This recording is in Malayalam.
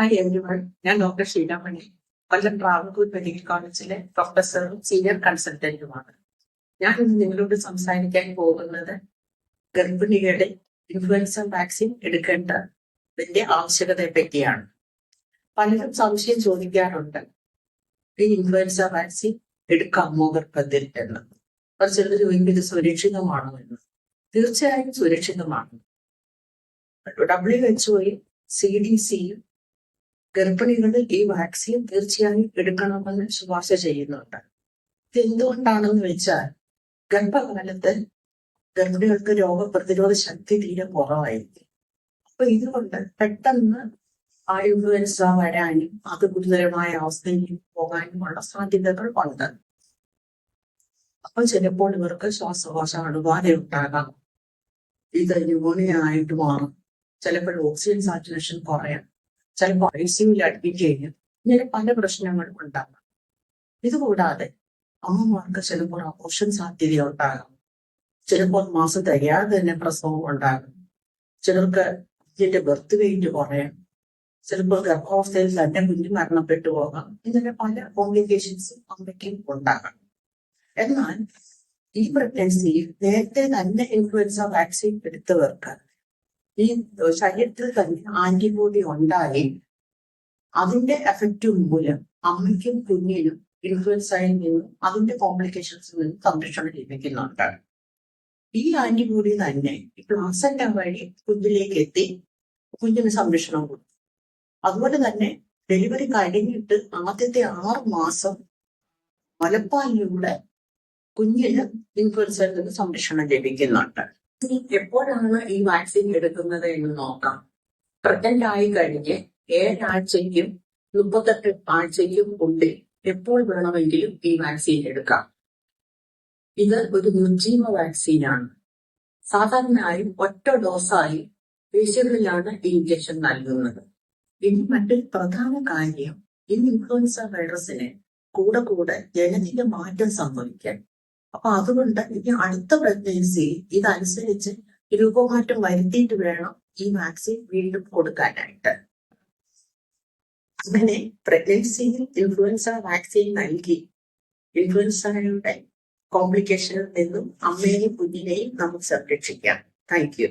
ഹായ് എവരിവൺ ഞാൻ ഡോക്ടർ ഷീലാമണി കൊല്ലം ട്രാവൻകൂർ മെഡിക്കൽ കോളേജിലെ പ്രൊഫസറും സീനിയർ കൺസൾട്ടന്റുമാണ് ഞാൻ ഇന്ന് നിങ്ങളോട് സംസാരിക്കാൻ പോകുന്നത് ഗർഭിണികളുടെ ഇൻഫ്ലുവൻസ വാക്സിൻ എടുക്കേണ്ടതിന്റെ ആവശ്യകതയെ പറ്റിയാണ്. പലരും സംശയം ചോദിക്കാറുണ്ട് ഈ ഇൻഫ്ലുവൻസ വാക്സിൻ എടുക്കാമോ ഗർഭത്തിൽ? എന്ന്. അവർ ചിലർ ചോദിക്കും ഇത് സുരക്ഷിതമാണോ എന്ന്. തീർച്ചയായും സുരക്ഷിതമാണ്. ഡബ്ല്യു എച്ച്ഒയും സി ഡി സിയും ഗർഭിണികളിൽ ഈ വാക്സിൻ തീർച്ചയായും എടുക്കണമെന്ന് ശുപാർശ ചെയ്യുന്നുണ്ട്. ഇത് എന്തുകൊണ്ടാണെന്ന് വെച്ചാൽ ഗർഭകാലത്ത് ഗർഭിണികൾക്ക് രോഗപ്രതിരോധ ശക്തി തീരെ കുറവായിരിക്കും. അപ്പൊ ഇതുകൊണ്ട് പെട്ടെന്ന് ഇൻഫ്ലുവൻസ വരാനും അത് ഗുരുതരമായ അവസ്ഥയിൽ പോകാനുമുള്ള സാധ്യതകൾ ഉണ്ട് അപ്പൊ ചിലപ്പോൾ ഇവർക്ക് ശ്വാസകോശ അണുബാധ ഉണ്ടാകാം. ഇത് ന്യൂമോണിയ ആയിട്ട് മാറും. ചിലപ്പോൾ ഓക്സിജൻ സാച്ചുറേഷൻ കുറയാം. ചിലപ്പോൾ ഐ സിയുവിൽ അഡ്മിറ്റ് ചെയ്യും ഇങ്ങനെ പല പ്രശ്നങ്ങളും ഉണ്ടാകാം. ഇതുകൂടാതെ അമ്മമാർക്ക് ചിലപ്പോൾ അപോഷൻ സാധ്യത ഉണ്ടാകാം. ചിലപ്പോൾ മാസം തികയാതെ തന്നെ പ്രസവം ഉണ്ടാകും. ചിലർക്ക് കുഞ്ഞിന്റെ ബർത്ത് വെയിറ്റ് കുറയാം. ചിലപ്പോൾ ഗർഭാവസ്ഥയിൽ തന്നെ കുഞ്ഞ് മരണപ്പെട്ടു പോകാം. ഇങ്ങനെ പല കോംപ്ലിക്കേഷൻസും അമ്മയ്ക്കും ഉണ്ടാകാം. എന്നാൽ ഈ പ്രഗ്നൻസിയിൽ നേരത്തെ തന്നെ ഇൻഫ്ലുവൻസ വാക്സിൻ എടുത്തവർക്ക് ഈ ശരീരത്തിൽ തന്നെ ആന്റിബോഡി ഉണ്ടായി. അതിന്റെ എഫക്റ്റ് മൂലം അമ്മയ്ക്കും കുഞ്ഞിനും ഇൻഫ്ലുവൻസയിൽ നിന്നും അതിന്റെ കോംപ്ലിക്കേഷൻസിൽ നിന്നും സംരക്ഷണം ലഭിക്കുന്നുണ്ട്. ഈ ആന്റിബോഡി തന്നെ പ്ലാസന്റ വഴി കുഞ്ഞിലേക്ക് എത്തി കുഞ്ഞിന് സംരക്ഷണം കൊടുക്കും അതുപോലെ തന്നെ ഡെലിവറി കഴിഞ്ഞിട്ട് ആദ്യത്തെ ആറ് മാസം മലപ്പാലിലൂടെ കുഞ്ഞിന് ഇൻഫ്ലുവൻസയിൽ നിന്ന് സംരക്ഷണം ലഭിക്കുന്നുണ്ട്. ഇനി എപ്പോഴാണ് ഈ വാക്സിൻ എടുക്കുന്നത് എന്ന് നോക്കാം. പ്രഗ്നന്റ് ആയി കഴിഞ്ഞ് ഏഴാഴ്ചയ്ക്കും മുപ്പത്തെട്ട് ആഴ്ചയ്ക്കും ഉള്ളിൽ എപ്പോൾ വേണമെങ്കിലും ഈ വാക്സിൻ എടുക്കാം. ഇത് ഒരു നിർജീവ വാക്സിനാണ് സാധാരണയായി ഒറ്റ ഡോസായി പേശികളിലാണ് ഈ ഇഞ്ചക്ഷൻ നൽകുന്നത്. ഇനി മറ്റൊരു പ്രധാന കാര്യം ഈ ഇൻഫ്ലുവൻസ വൈറസിന് കൂടെ കൂടെ ജനനിക മാറ്റം സംഭവിക്കാൻ അപ്പൊ അതുകൊണ്ട് ഇനി അടുത്ത പ്രഗ്നൻസി ഇതനുസരിച്ച് രൂപമാറ്റം വരുത്തിയിട്ട് വേണം ഈ വാക്സിൻ വീണ്ടും കൊടുക്കാനായിട്ട്. അങ്ങനെ പ്രഗ്നൻസിയിൽ ഇൻഫ്ലുവൻസ വാക്സിൻ നൽകി. ഇൻഫ്ലുവൻസയുടെ കോംപ്ലിക്കേഷനിൽ നിന്നും അമ്മയെയും കുഞ്ഞിനെയും നമുക്ക് സംരക്ഷിക്കാം. Thank you.